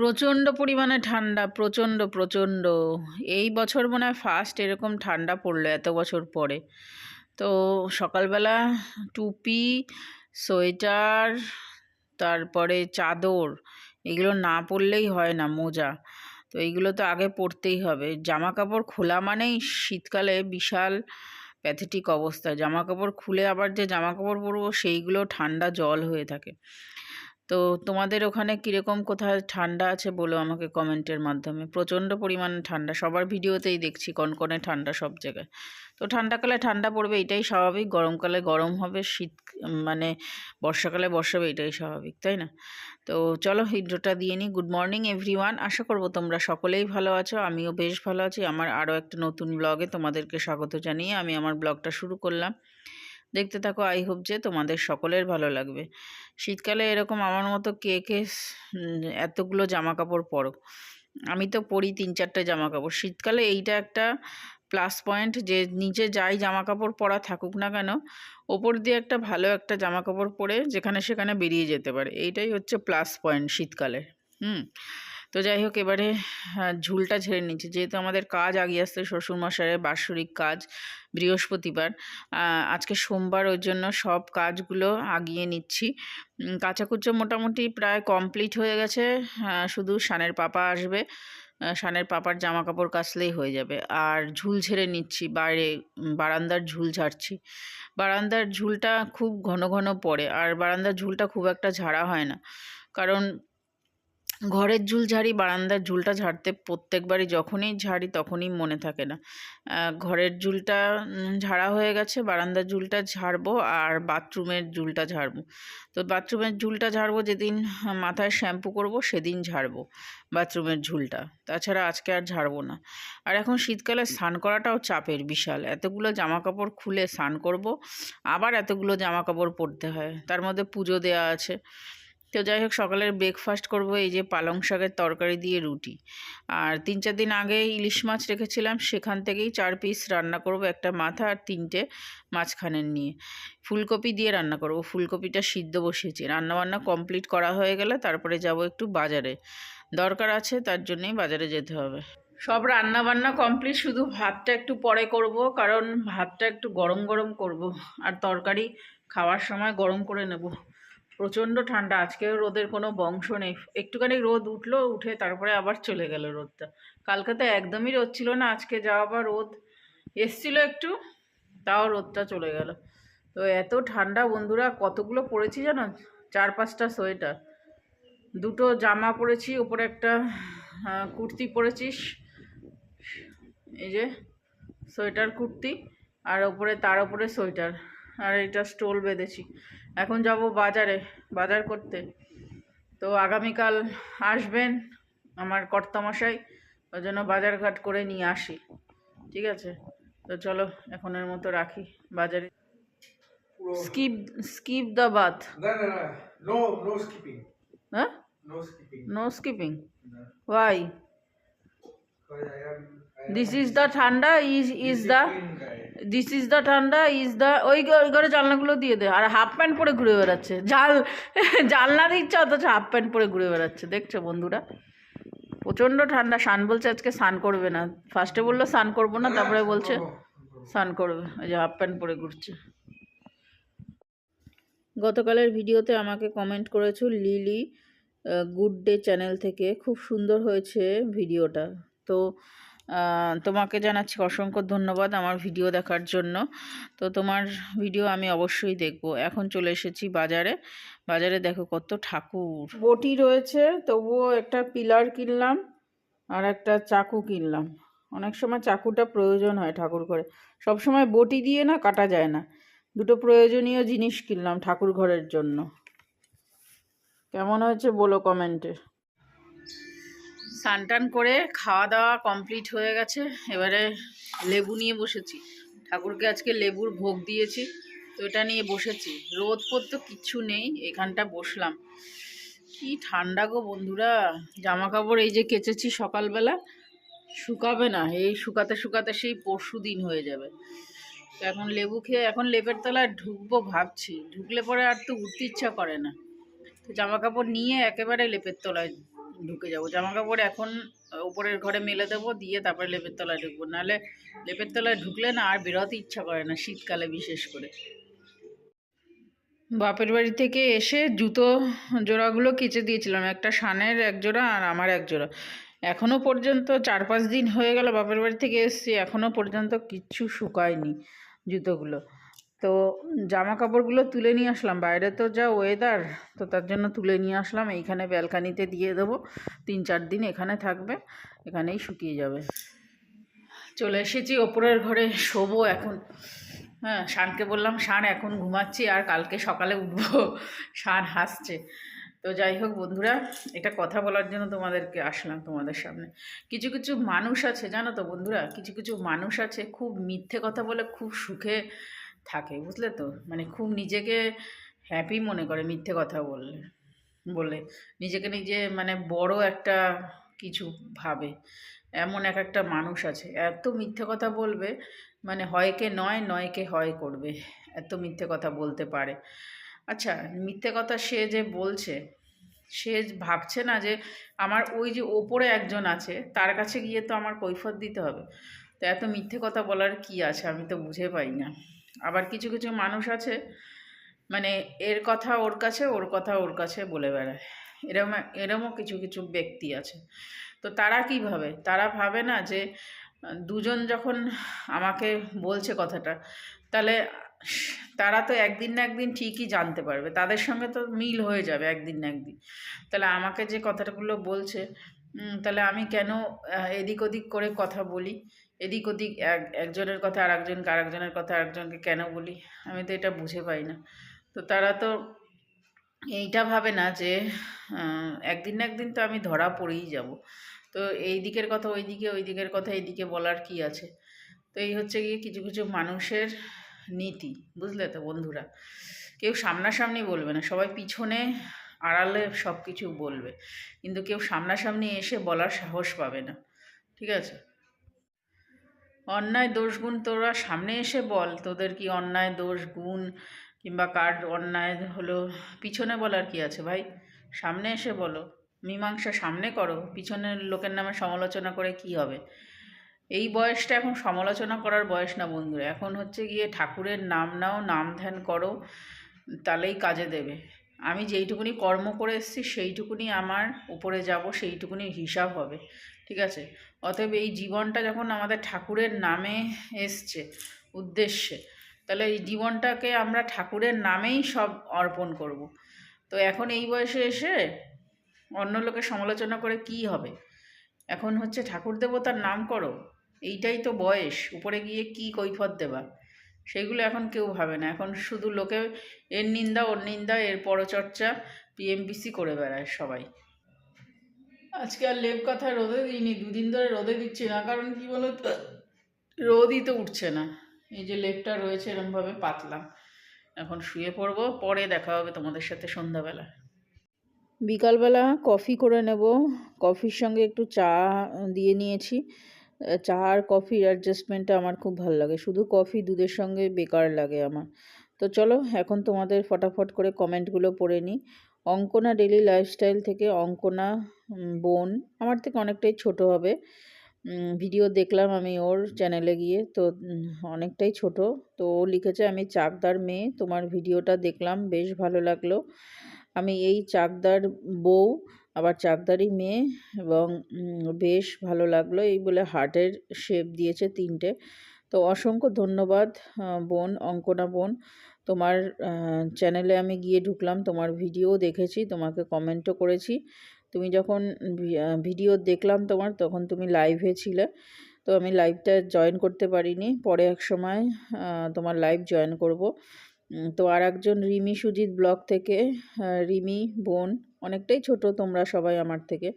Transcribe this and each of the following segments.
প্রচণ্ড পরিমাণে ঠান্ডা, প্রচণ্ড প্রচণ্ড। এই বছর মনে হয় ফার্স্ট এরকম ঠান্ডা পড়ল এত বছর পরে। তো সকালবেলা টুপি, সোয়েটার, তারপরে চাদর, এগুলো না পরলেই হয় না, মোজা। তো এইগুলো তো আগে পরতেই হবে। জামা কাপড় খোলা মানেই শীতকালে বিশাল প্যাথেটিক অবস্থা। জামা কাপড় খুলে আবার যে জামা কাপড় পরবো, সেইগুলো ঠান্ডা জল হয়ে থাকে। তো তোমাদের ওখানে কীরকম কোথায় ঠান্ডা আছে বলো আমাকে কমেন্টের মাধ্যমে। প্রচণ্ড পরিমাণে ঠান্ডা, সবার ভিডিওতেই দেখছি কনকনে ঠান্ডা সব জায়গায়। তো ঠান্ডাকালে ঠান্ডা পড়বে এটাই স্বাভাবিক গরমকালে গরম হবে, শীত মানে বর্ষাকালে বর্ষা হবে এটাই স্বাভাবিক, তাই না? তো চলো ইন্ট্রোটা দিয়ে নিই গুড মর্নিং এভরিওয়ান আশা করব তোমরা সকলেই ভালো আছো, আমিও বেশ ভালো আছি। আমার আরও একটা নতুন ব্লগে তোমাদেরকে স্বাগত জানিয়ে আমি আমার ব্লগটা শুরু করলাম। দেখতে থাকো আই হোপ যে তোমাদের সকলের ভালো লাগবে। শীতকালে এরকম আমার মতো কে কে এতগুলো জামা কাপড় পরো। আমি তো পরি তিন চারটে জামা কাপড় শীতকালে এইটা একটা প্লাস পয়েন্ট যে নিচে যাই জামা কাপড় পরা থাকুক না কেন, ওপর দিয়ে একটা ভালো একটা জামা কাপড় পরে যেখানে সেখানে বেরিয়ে যেতে পারে। এইটাই হচ্ছে প্লাস পয়েন্ট শীতকালে হুম? তো যাই হোক এবারে ঝুলটা ঝেড়ে নিচ্ছি। যেহেতু আমাদের কাজ আগিয়ে আসছে শ্বশুরমশাইয়ের বাৎসরিক কাজ বৃহস্পতিবার আজকে সোমবার, ওই জন্য সব কাজগুলো আগিয়ে নিচ্ছি। কাচাকুচো মোটামুটি প্রায় কমপ্লিট হয়ে গেছে। শুধু শানের পাপা আসবে শানের পাপার জামা কাপড় কাচলেই হয়ে যাবে। আর ঝুল ঝেড়ে নিচ্ছি, বাইরে বারান্দার ঝুল ঝাড়ছি। বারান্দার ঝুলটা খুব ঘন ঘন পড়ে, আর বারান্দার ঝুলটা খুব একটা ঝাড়া হয় না। কারণ ঘরের ঝুল ঝাড়ি, বারান্দার ঝুলটা ঝাড়তে প্রত্যেকবারই যখনই ঝাড়ি তখনই মনে থাকে না। ঘরের ঝুলটা ঝাড়া হয়ে গেছে, বারান্দার ঝুলটা ঝাড়বো আর বাথরুমের ঝুলটা ঝাড়বো। তো বাথরুমের ঝুলটা ঝাড়বো, যেদিন মাথায় শ্যাম্পু করব সেদিন ঝাড়বো বাথরুমের ঝুলটা। তাছাড়া আজকে আর ঝাড়বো না। আর এখন শীতকালে স্নান করাটাও চাপের বিশাল। এতগুলো জামা কাপড় খুলে স্নান করব, আবার এতগুলো জামা কাপড় পরতে হয়। তার মধ্যে পুজো দেওয়া আছে। তো যাই হোক, সকালের ব্রেকফাস্ট করব, এই যে পালং শাকের তরকারি দিয়ে রুটি। আর তিন চার দিন আগে ইলিশ মাছ রেখেছিলাম, সেখান থেকেই চার পিস রান্না করব, একটা মাথা আর তিনটে মাঝখানের নিয়ে। ফুলকপি দিয়ে রান্না করব, ফুলকপিটা সিদ্ধ বসিয়েছি। রান্নাবান্না কমপ্লিট করা হয়ে গেলে তারপরে যাব একটু বাজারে। দরকার আছে, তার জন্যেই বাজারে যেতে হবে। সব রান্না বান্না কমপ্লিট শুধু ভাতটা একটু পরে করব, কারণ ভাতটা একটু গরম গরম করব, আর তরকারি খাওয়ার সময় গরম করে নেব। প্রচণ্ড ঠান্ডা, আজকেও রোদের কোনো বংশ নেই। একটুখানি রোদ উঠল, উঠে তারপরে আবার চলে গেল রোদটা। কালকে তো একদমই রোদ ছিল না, আজকে যা আবার রোদ এসছিল একটু, তাও রোদটা চলে গেল। তো এত ঠান্ডা বন্ধুরা, কতগুলো পরেছি জানো? চার পাঁচটা সোয়েটার। দুটো জামা পরেছি, ওপরে একটা কুর্তি পরেছিস এই যে সোয়েটার কুর্তি, আর ওপরে, তার ওপরে সোয়েটার, আর এটা স্টোল বেঁধেছি। এখন যাব বাজারে বাজার করতে। তো আগামীকাল আসবেন আমার কর্তামশাই ওই জন্য বাজারঘাট করে নিয়ে আসি। ঠিক আছে? তো চলো এখনের মতো রাখি বাজারে। Skip skip the bath. হ্যাঁ. No skipping. Why this is the ঠান্ডা is is the. This is the ঠান্ডা ইজ দ্য ওই ঘরে জানলাগুলো দিয়ে দে। আর হাফ প্যান্ট পরে ঘুরে বেড়াচ্ছে। জাল জানলা দিচ্ছে অথচ হাফ প্যান্ট পরে ঘুরে বেড়াচ্ছে। দেখছ বন্ধুরা? প্রচণ্ড ঠান্ডা। সান বলছে আজকে স্নান করবে না। ফার্স্টে বলল, স্নান করব না। তারপরে বলছে, স্নান করবে। ওই যে হাফ প্যান্ট পরে ঘুরছে। গতকালের ভিডিওতে আমাকে কমেন্ট করেছ লিলি গুড ডে চ্যানেল থেকে। খুব সুন্দর হয়েছে ভিডিওটা। তো তোমাকে জানাচ্ছি অসংখ্য ধন্যবাদ আমার ভিডিও দেখার জন্য। তো তোমার ভিডিও আমি অবশ্যই দেখব। এখন চলে এসেছি বাজারে। বাজারে দেখো কত ঠাকুর। বটি রয়েছে, তবুও একটা পিলার কিনলাম আর একটা চাকু কিনলাম। অনেক সময় চাকুটা প্রয়োজন হয় ঠাকুর ঘরে। সব সময় বটি দিয়ে না কাটা যায় না। দুটো প্রয়োজনীয় জিনিস কিনলাম ঠাকুর ঘরের জন্য। কেমন হয়েছে বলো কমেন্টে স্নান করে খাওয়া দাওয়া কমপ্লিট হয়ে গেছে। এবারে লেবু নিয়ে বসেছি। ঠাকুরকে আজকে লেবুর ভোগ দিয়েছি। তো এটা নিয়ে বসেছি। রোদ তো কিচ্ছু নেই, এখানটা বসলাম। কি ঠান্ডা গো বন্ধুরা। জামা কাপড় এই যে কেচেছি সকালবেলা, শুকাবে না। এই শুকাতে শুকাতে সেই পরশু দিন হয়ে যাবে। তো এখন লেবু খেয়ে এখন লেপের তলায় ঢুকবো ভাবছি। ঢুকলে পরে আর তো উঠতে ইচ্ছা করে না। তো জামা কাপড় নিয়ে একেবারে লেপের তলায় ঢুকে যাব। জামা কাপড় এখন উপরের ঘরে মেলে দেবো, দিয়ে তারপরে লেপের তলায় ঢুকবো। নাহলে লেপের তলায় ঢুকলে না আর বেরোতে ইচ্ছা করে না শীতকালে বিশেষ করে। বাপের বাড়ি থেকে এসে জুতো জোড়াগুলো কেচে দিয়েছিলাম। একটা শানের এক জোড়া আর আমার এক জোড়া। এখনও পর্যন্ত চার পাঁচ দিন হয়ে গেল বাপের বাড়ি থেকে এসেছি। এখনও পর্যন্ত কিচ্ছু শুকায়নি জুতোগুলো। তো জামা কাপড়গুলো তুলে নিয়ে আসলাম। বাইরে তো যা ওয়েদার তো তার জন্য তুলে নিয়ে আসলাম। এইখানে ব্যালকানিতে দিয়ে দেবো। তিন চার দিন এখানে থাকবে, এখানেই শুকিয়ে যাবে। চলে এসেছি, ওপরের ঘরে শোবো এখন। হ্যাঁ শানকে বললাম, শান, এখন ঘুমাচ্ছি আর কালকে সকালে উঠবো। শান হাসছে। তো যাই হোক বন্ধুরা, এটা কথা বলার জন্য তোমাদেরকে আসলাম তোমাদের সামনে। কিছু কিছু মানুষ আছে, জানো তো বন্ধুরা? কিছু কিছু মানুষ আছে খুব মিথ্যে কথা বলে, খুব সুখে থাকে, বুঝলে তো? মানে খুব নিজেকে হ্যাপি মনে করে মিথ্যে কথা বললে, বলে। নিজেকে নিজে মানে বড় একটা কিছু ভাবে। এমন এক একটা মানুষ আছে, এত মিথ্যে কথা বলবে মানে হয়কে নয় নয়কে হয় করবে, এত মিথ্যে কথা বলতে পারে। আচ্ছা মিথ্যে কথা সে যে বলছে, সে ভাবছে না যে আমার ওই যে ওপরে একজন আছে, তার কাছে গিয়ে তো আমার কৈফত দিতে হবে। তো এত মিথ্যে কথা বলার কি আছে আমি তো বুঝে পাই না। আবার কিছু কিছু মানুষ আছে মানে এর কথা ওর কাছে, ওর কথা ওর কাছে বলে বেড়ায়। এরম, এরমও কিছু কিছু ব্যক্তি আছে। তো তারা কি ভাবে? তারা ভাবে না যে, দুজন যখন আমাকে বলছে কথাটা, তাহলে তারা তো একদিন না একদিন ঠিকই জানতে পারবে। তাদের সঙ্গে তো মিল হয়ে যাবে একদিন না একদিন। তাহলে আমাকে যে কথাগুলো বলছে তাহলে আমি কেন এদিক ওদিক করে কথা বলি? এদিক ওদিক এক, একজনের কথা আর একজনকে আর একজনের কথা আরেকজনকে কেন বলি? আমি তো এটা বুঝে পাই না। তো তারা তো এইটা ভাবে না যে একদিন না একদিন তো আমি ধরা পড়েই যাব। তো এই দিকের কথা, ওই দিকে, ওই দিকের কথা এইদিকে বলার কি আছে? তো এই হচ্ছে গিয়ে কিছু কিছু মানুষের নীতি, বুঝলে তো বন্ধুরা? কেউ সামনাসামনি বলবে না। সবাই পিছনে আড়ালে সব কিছু বলবে। কিন্তু কেউ সামনাসামনি এসে বলার সাহস পাবে না। ঠিক আছে? অন্যায় দোষ গুণ তোরা সামনে এসে বল। তোদের কি অন্যায় দোষ গুণ কিংবা কার অন্যায় হলো, পিছনে বলার কি আছে ভাই? সামনে এসে বলো। মীমাংসা সামনে করো। পিছনের লোকের নামে সমালোচনা করে কি হবে? এই বয়সটা এখন সমালোচনা করার বয়স না বন্ধুরা। এখন হচ্ছে গিয়ে ঠাকুরের নাম নাও, নাম ধ্যান করো, তাহলেই কাজে দেবে। আমি যেইটুকুনি কর্ম করে এসেছি, সেইটুকুনি আমার উপরে যাব, সেইটুকুনি হিসাব হবে, ঠিক আছে? অতএব এই জীবনটা যখন আমাদের ঠাকুরের নামে এসছে, উদ্দেশ্যে, তাহলে এই জীবনটাকে আমরা ঠাকুরের নামেই সব অর্পণ করব। তো এখন এই বয়সে এসে অন্য লোকের সমালোচনা করে কি হবে? এখন হচ্ছে ঠাকুর দেবতার নাম করো, এইটাই তো বয়স, উপরে গিয়ে কি কৈফত দেবা? সেগুলো এখন কেউ ভাবে না। এখন শুধু লোকে এর নিন্দা, ওর নিন্দা, এর পরচর্চা পিএমবিসি করে বেড়ায় সবাই। আজকে আর লেপ কথা রোদে দিইনি, দুদিন ধরে রোদে দিচ্ছি না, কারণ কি বলো তো রোদই তো উঠছে না। এই যে লেপটা রয়েছে এরমভাবে পাতলাম এখন শুয়ে পড়ব, পরে দেখা হবে তোমাদের সাথে সন্ধ্যাবেলা। বিকালবেলা কফি করে নেব। কফির সঙ্গে একটু চা দিয়ে নিয়েছি। চা আর কফির অ্যাডজাস্টমেন্টটা আমার খুব ভালো লাগে। শুধু কফি দুধের সঙ্গে বেকার লাগে আমার। তো চলো, এখন তোমাদের ফটাফট করে কমেন্টগুলো পড়ে নিই। অঙ্কনা ডেলি লাইফস্টাইল থেকে অঙ্কনা বোন, আমার থেকে অনেকটাই ছোট হবে। ভিডিও দেখলাম আমি ওর চ্যানেলে গিয়ে। তো অনেকটাই ছোট। তো ও লিখেছে, আমি চাকদার মেয়ে। তোমার ভিডিওটা দেখলাম, বেশ ভালো লাগল। আমি এই চাকদার বউ। আবার চাকদারই মেয়ে এবং বেশ ভালো লাগল। এই বলে হার্টের শেপ দিয়েছে তিনটে। তো অসংখ্য ধন্যবাদ বোন, অঙ্কনা বোন। তোমার চ্যানেলে আমি গিয়ে ঢুকলাম, তোমার ভিডিও দেখেছি, তোমাকে কমেন্টও করেছি। তুমি যখন ভিডিও দেখলাম তোমার, তখন তুমি লাইভে ছিলে। তো আমি লাইভটা জয়েন করতে পারিনি। পরে এক সময় তোমার লাইভ জয়েন করব। তো আর একজন রিমি সুজিত ব্লগ থেকে রিমি বোন, অনেকটাই ছোট তোমরা সবাই আমার থেকে।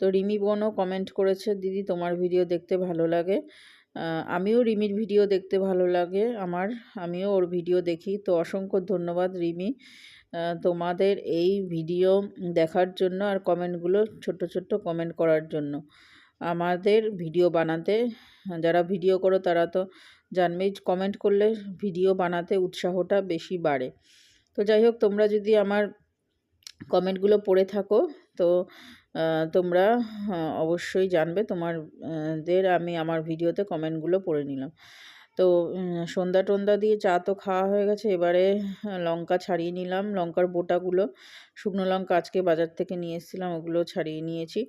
তো রিমি বোনও কমেন্ট করেছে, দিদি, তোমার ভিডিও দেখতে ভালো লাগে। আমিও রিমির ভিডিও দেখতে ভালো লাগে, আমার, আমিও ওর ভিডিও দেখি। তো অসংখ্য ধন্যবাদ রিমি। তোমাদের এই ভিডিও দেখার জন্য আর কমেন্টগুলো ছোট্ট ছোট্ট কমেন্ট করার জন্য। আমাদের ভিডিও বানাতে, যারা ভিডিও করো তারা তো জানবেই কমেন্ট করলে ভিডিও বানাতে উৎসাহটা বেশি বাড়ে। তো যাই হোক, তোমরা যদি আমার কমেন্টগুলো পড়ে থাকো, তো তোমরা অবশ্যই জানবে তোমার দের আমি আমার ভিডিওতে কমেন্টগুলো পড়ে নিলাম। তো সন্ধ্যা টন্দা দিয়ে চা তো খাওয়া হয়ে গেছে। এবারে লঙ্কা ছাড়িয়ে নিলাম। লঙ্কার বোটাগুলো, শুকনো লঙ্কা আজকে বাজার থেকে নিয়ে এসেছিলাম, ওগুলো ছাড়িয়ে নিয়েছি।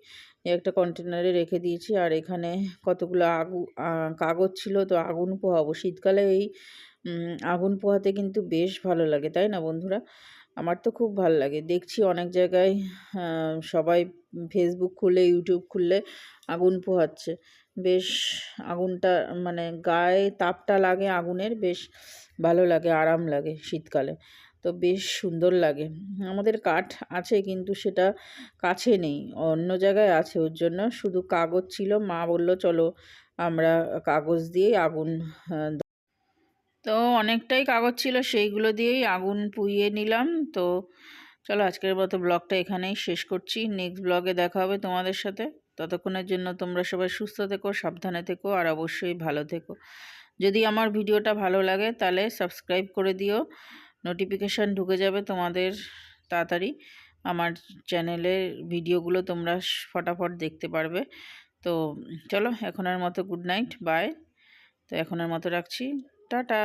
একটা কন্টেনারে রেখে দিয়েছি। আর এখানে কতগুলো আগু কাগজ ছিল। তো আগুন পোহাবো। শীতকালে এই আগুন পোহাতে কিন্তু বেশ ভালো লাগে, তাই না বন্ধুরা? আমার তো খুব ভালো লাগে। দেখছি অনেক জায়গায় সবাই ফেসবুক খুললে ইউটিউব খুললে আগুন পোহাচ্ছে। বেশ আগুনটা মানে গায়ে তাপটা লাগে আগুনের, বেশ ভালো লাগে, আরাম লাগে শীতকালে। তো বেশ সুন্দর লাগে। আমাদের কাঠ আছে কিন্তু সেটা কাছে নেই, অন্য জায়গায় আছে ওর জন্য। শুধু কাগজ ছিল, মা বলল, চলো আমরা কাগজ দিয়ে আগুন তো অনেকটাই কাগজ ছিল, সেইগুলো দিয়েই আগুন পুইয়ে নিলাম। তো চলো আজকের মতো ব্লগটা এখানেই শেষ করছি। নেক্সট ব্লগে দেখা হবে তোমাদের সাথে। ততক্ষণের জন্য তোমরা সবাই সুস্থ থেকো, সাবধানে থেকো আর অবশ্যই ভালো থেকো। যদি আমার ভিডিওটা ভালো লাগে তাহলে সাবস্ক্রাইব করে দিও। নোটিফিকেশান ঢুকে যাবে তোমাদের তাড়াতাড়ি। আমার চ্যানেলের ভিডিওগুলো তোমরা ফটাফট দেখতে পারবে। তো চলো এখনের মতো গুড নাইট, বাই। তো এখনের মতো রাখছি। টাটা।